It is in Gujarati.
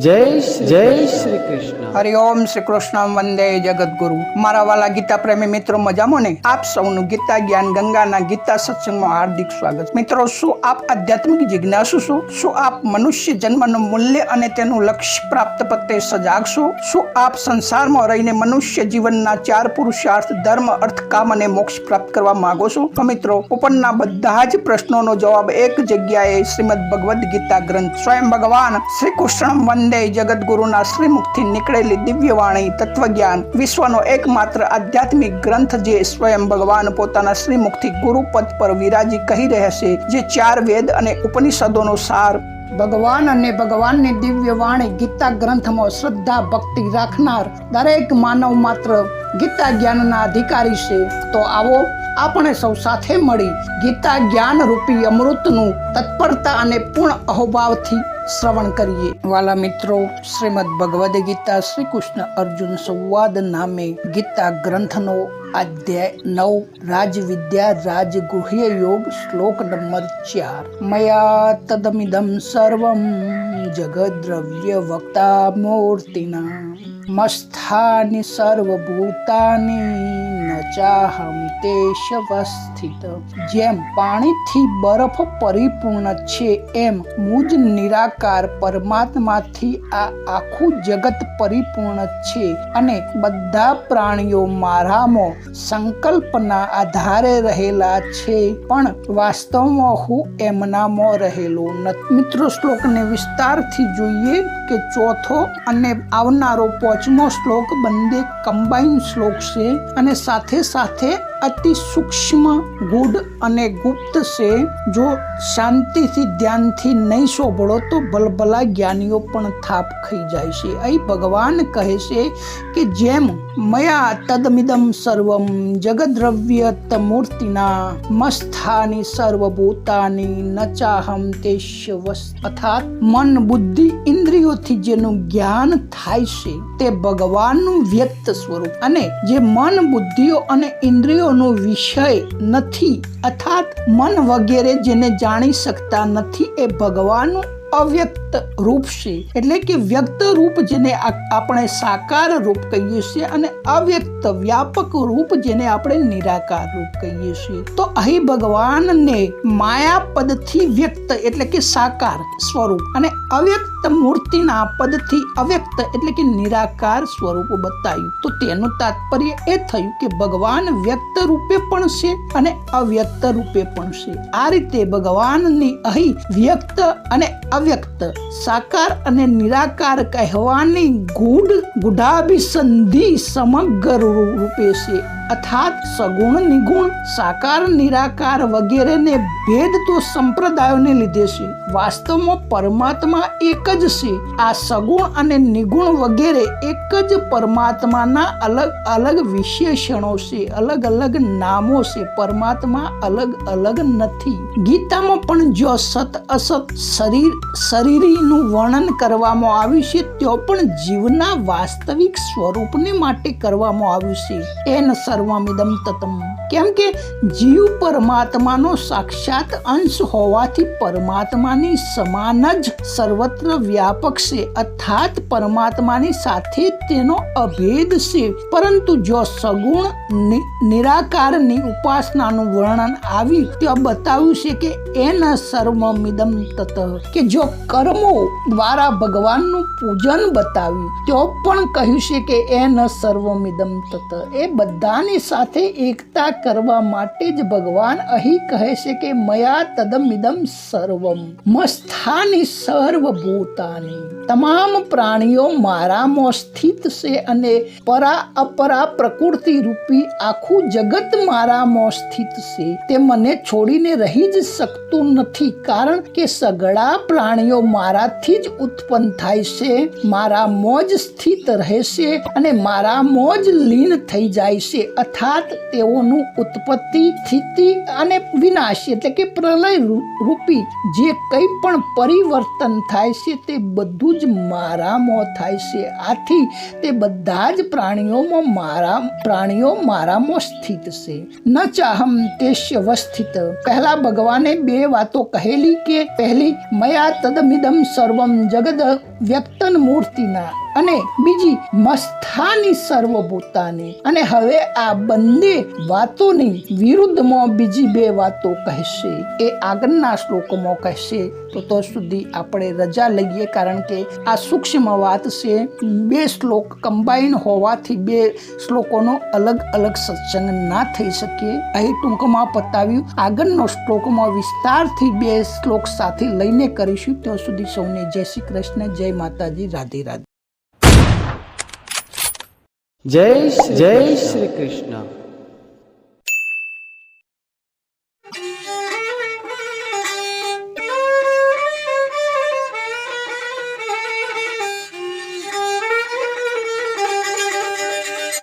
જય શ્રી- જય શ્રી કૃષ્ણ હરિઓમ શ્રી કૃષ્ણ વંદે જગદગુરુ મારા વાલા ગીતા પ્રેમી મિત્રો મજામાં ને આપ સૌનું ગીતા જ્ઞાન ગંગાના ગીતા સત્સંગમાં હાર્દિક સ્વાગત મિત્રો શું આપ આધ્યાત્મિક જિજ્ઞાસુ છો શું આપ મનુષ્ય જન્મનું મૂલ્ય અને તેનું લક્ષ્ય પ્રાપ્ત પ્રત્યે સજાગ છો શું આપ સંસારમાં રહીને મનુષ્ય જીવનના ચાર પુરુષાર્થ ધર્મ અર્થ કામ અને મોક્ષ પ્રાપ્ત કરવા માંગો છો તો મિત્રો ઉપરના બધા જ પ્રશ્નોનો જવાબ એક જગ્યાએ શ્રીમદ ભગવદ્ ગીતા ગ્રંથ. સ્વયં ભગવાન શ્રી કૃષ્ણ વંદે જગદગુરુના શ્રીમુખથી નીકળેલી દિવ્યવાણી તત્વજ્ઞાન વિશ્વનો એકમાત્ર આધ્યાત્મિક ગ્રંથ જે સ્વયં ભગવાન પોતાના શ્રીમુખથી ગુરુપદ પર વિરાજી કહી રહ્યા છે, જે ચાર વેદ અને ઉપનિષદોનો સાર. ભગવાન અને ભગવાનની દિવ્ય વાણી ગીતા ગ્રંથમાં શ્રદ્ધા, ભક્તિ રાખનાર દરેક માનવ માત્ર ગીતા જ્ઞાનના અધિકારી છે. તો આવો આપણે સૌ સાથે મળી ગીતા જ્ઞાન રૂપી અમૃતનું તત્પરતા અને પૂર્ણ અહોભાવથી શ્રવણ કરીએ. વાલા મિત્રો, શ્રીમદ ભગવદ ગીતા શ્રી કૃષ્ણ અર્જુન સંવાદ નામે ગીતા ગ્રંથનો અધ્યાય નવ, રાજવિદ્યા રાજગુહ્ય યોગ શ્લોક નંબર ચાર. મયા તદમિદમ સર્વમ જગદ્રવ્ય વક્તા મૂર્તિના. મસ્થાની સર્વભૂતાની ચાહમ જેમ પાણીથી બરફ પરિપૂર્ણ છે એમ મુજ નિરાકાર પરમાત્માથી આ આખું જગત પરિપૂર્ણ છે અને બધા પ્રાણીઓ મારામાં સંકલ્પના આધારે રહેલા છે પણ વાસ્તવમાં હું એમનામાં રહેલો નથી મિત્રો શ્લોકને વિસ્તારથી જોઈએ કે ચોથો અને આવનારો પાંચમો શ્લોક બંને કમ્બાઈન શ્લોક છે અને સાથે સાથે અતિ સૂક્ષ્મ, ગુઢ અને ગુપ્ત છે. જો શાંતિથી, ધ્યાનથી નહીં સોંભળો તો ભલભલા જ્ઞાનીઓ પણ થાપ ખાઈ જાય છે. અહીં ભગવાન કહે છે કે જેમ મયા તદમિદમ સર્વમ જગદ્રવ્ય મૂર્તિના મસ્થાની સર્વભૂતાની નચાહમ તે અર્થાત મન, બુદ્ધિ ઇન્દ્રિયોથી જેનું જ્ઞાન થાય છે, તે ભગવાનનું વ્યક્ત સ્વરૂપ. અને જે મન, બુદ્ધિઓ અને ઇન્દ્રિયોનો વિષય નથી. અર્થાત મન વગેરે જેને જાણી શકતા નથી એ ભગવાનનું અવ્યક્ત રૂપ છે. એટલે કે વ્યક્ત રૂપ જેને આપણે સાકાર રૂપ કહીએ છીએ અને અવ્યક્ત વ્યાપક રૂપ જેને આપણે નિરાકાર રૂપ કહીએ છીએ. તો અહીં ભગવાનને માયા પદથી વ્યક્ત એટલે કે સાકાર સ્વરૂપ અને અવ્યક્ત મૂર્તિના પદથી અવ્યક્ત એટલે કે નિરાકાર સ્વરૂપ બતાવ્યું તો તેનું તાત્પર્ય એ થયું કે ભગવાન વ્યક્ત રૂપે પણ છે અને અવ્યક્ત રૂપે પણ છે. આ રીતે ભગવાનની અહીં વ્યક્ત અને અવ્યક્ત. સાકાર અને નિરાકાર કહેવાની ગૂઢ ગુઢાભિસંધિ સમગ્ર રૂપે છે. અર્થાત સગુણ, નિગુણ, સાકાર, નિરાકાર વગેરેને ભેદ તો સંપ્રદાયોને લીધે છે. વાસ્તવમાં પરમાત્મા એક જ છે. આ સગુણ અને નિગુણ વગેરે એક જ પરમાત્માના અલગ અલગ વિશેષણો છે. અલગ અલગ નામો છે. પરમાત્મા અલગ અલગ નથી. ગીતામાં પણ જો સત, અસત શરીર, શરીરીનું વર્ણન કરવામાં આવ્યું છે, તો પણ જીવના વાસ્તવિક સ્વરૂપને માટે કરવામાં આવ્યું છે. એન સર્વમિદમ તતમ. કેમ કે જીવ પરમાત્માનો સાક્ષાત અંશ હોવાથી પરમાત્માની સમાન જ સર્વત્ર વ્યાપક છે. અર્થાત પરમાત્માની સાથે તેનો અભેદ છે. પરંતુ જો સગુણ નિરાકારની ઉપાસનાનું વર્ણન આવી ત્યાં બતાવ્યું છે કે એન સર્વમિદમ તત. કે જો કર્મો દ્વારા ભગવાનનું પૂજન બતાવ્યું, તો પણ કહ્યું છે કે એન સર્વમિદમ તત. એ બધાની સાથે એકતા કરવા માટે જ ભગવાન અહીં કહે છે કે મયા તદમિદમ સર્વમ. મસ્થાની સર્વભૂતાની. તમામ પ્રાણીઓ મારામાં સ્થિત છે અને પરા અપરા પ્રકૃતિ રૂપી આખું જગત મારામાં સ્થિત છે. તે મને છોડીને રહી જ શકતું નથી કારણ કે સગળા પ્રાણીઓ મારાથી જ ઉત્પન્ન થાય છે. મારા મોજ સ્થિત રહેશે અને મારા મોજ લીન થઈ જાય છે. અર્થાત તેઓનું ઉત્પત્તિ, સ્થિતિ અને વિનાશ એટલે કે પ્રલય રૂપી જે કંઈ પણ પરિવર્તન થાય છે તે બધું જ મારામાં થાય છે. આથી તે બધા જ પ્રાણીઓમાં મારા, પ્રાણીઓ મારામાં સ્થિત છે. ન ચાહમ તે વસ્થિત પહેલા ભગવાને બે વાતો કહેલી કે પહેલી, મયા તદમિદમ સર્વમ જગદ વ્યક્તન મૂર્તિના અને બીજી મસ્થાની સર્વભૂતાની. અને હવે આ બંને વાતોની વિરુદ્ધમાં બીજી બે વાતો કહેશે. એ આગળના શ્લોકોમાં કહેશે. તો તો સુધી આપણે રજા લઈએ કારણ કે આ સૂક્ષ્મ વાત છે. બે શ્લોક કમ્બાઈન હોવાથી બે શ્લોકોનો અલગ અલગ સત્સંગ ના થઈ શકે. અહીં ટૂંકમાં પતાવ્યું. આગળનો શ્લોકમાં વિસ્તારથી બે શ્લોક સાથે લઈને કરીશું. ત્યાં સુધી સૌને જય શ્રી કૃષ્ણ, જય જય માતાજી રાધે રાધે. જય જય શ્રી કૃષ્ણ.